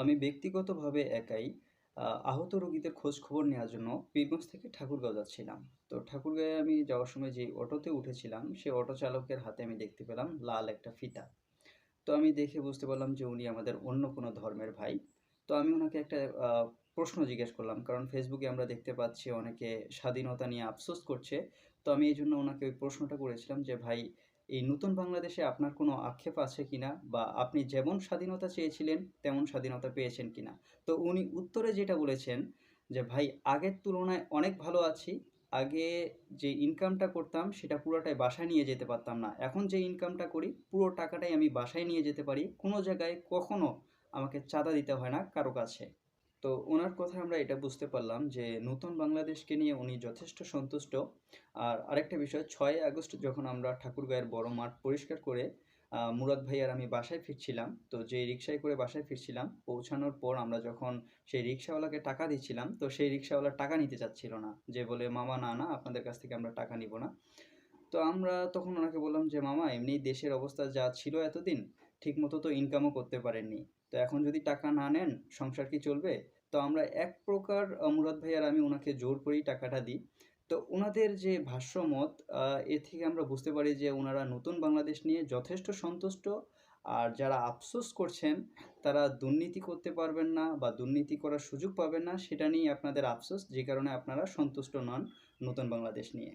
আমি ব্যক্তিগতভাবে একাই আহত রোগীদের খোঁজ খবর নেওয়ার জন্য পীরগঞ্জ থেকে ঠাকুরগাঁও যাচ্ছিলাম। তো ঠাকুরগাঁয়ে আমি যাওয়ার সময় যে অটোতে উঠেছিলাম, সে অটো চালকের হাতে আমি দেখতে পেলাম লাল একটা ফিতা। তো আমি দেখে বুঝতে পারলাম যে উনি আমাদের অন্য কোনো ধর্মের ভাই। তো আমি ওনাকে একটা প্রশ্ন জিজ্ঞেস করলাম। কারণ ফেসবুকে আমরা দেখতে পাচ্ছি অনেকে স্বাধীনতা নিয়ে আফসোস করছে। তো আমি এইজন্য উনাকে ওই প্রশ্নটা করেছিলাম যে, "ভাই এই নতুন বাংলাদেশে আপনার কোনো আক্ষেপ আছে কিনা? বা আপনি যেমন স্বাধীনতা চেয়েছিলেন তেমন স্বাধীনতা পেয়েছেন কিনা?" তো উনি উত্তরে যেটা বলেছেন যে, "ভাই আগের তুলনায় অনেক ভালো আছি। আগে যে ইনকামটা করতাম সেটা পুরোটাই বাসায় নিয়ে যেতে পারতাম না। এখন যে ইনকামটা করি পুরো টাকাটাই আমি বাসায় নিয়ে যেতে পারি। কোনো জায়গায় কখনো আমাকে চাঁদা দিতে হয় না কারও কাছে।" তো ওনার কথায় আমরা এটা বুঝতে পারলাম যে নতুন বাংলাদেশকে নিয়ে উনি যথেষ্ট সন্তুষ্ট। আর আরেকটা বিষয় ছয় আগস্ট যখন আমরা ঠাকুরগাঁওয়ের বড় মাঠ পরিষ্কার করে মুরাদ ভাই আর আমি বাসায় ফিরছিলাম। তো যে রিক্সায় করে বাসায় ফিরছিলাম, পৌঁছানোর পর আমরা যখন সেই রিক্সাওয়ালাকে টাকা দিচ্ছিলাম, তো সেই রিক্সাওয়ালা টাকা নিতে চাচ্ছিল না। যে বলে, "মামা না, না আপনাদের কাছ থেকে আমরা টাকা নিব না।" তো আমরা তখন ওনাকে বললাম যে, "মামা এমনি দেশের অবস্থা যা ছিল এতদিন, ঠিকমতো তো ইনকামও করতে পারেননি। তো এখন যদি টাকা না নেন, সংসার কি চলবে?" তো আমরা এক প্রকার মুরাদ ভাই আর আমি উনাকে জোর করেই টাকাটা দিই। তো উনাদের যে ভাষ্যমত এ থেকে আমরা বুঝতে পারি যে উনারা নতুন বাংলাদেশ নিয়ে যথেষ্ট সন্তুষ্ট। আর যারা আফসোস করছেন, তারা দুর্নীতি করতে পারবেন না বা দুর্নীতি করার সুযোগ পাবেন না, সেটা নিয়েই আপনাদের আফসোস। যে কারণে আপনারা সন্তুষ্ট নন নতুন বাংলাদেশ নিয়ে।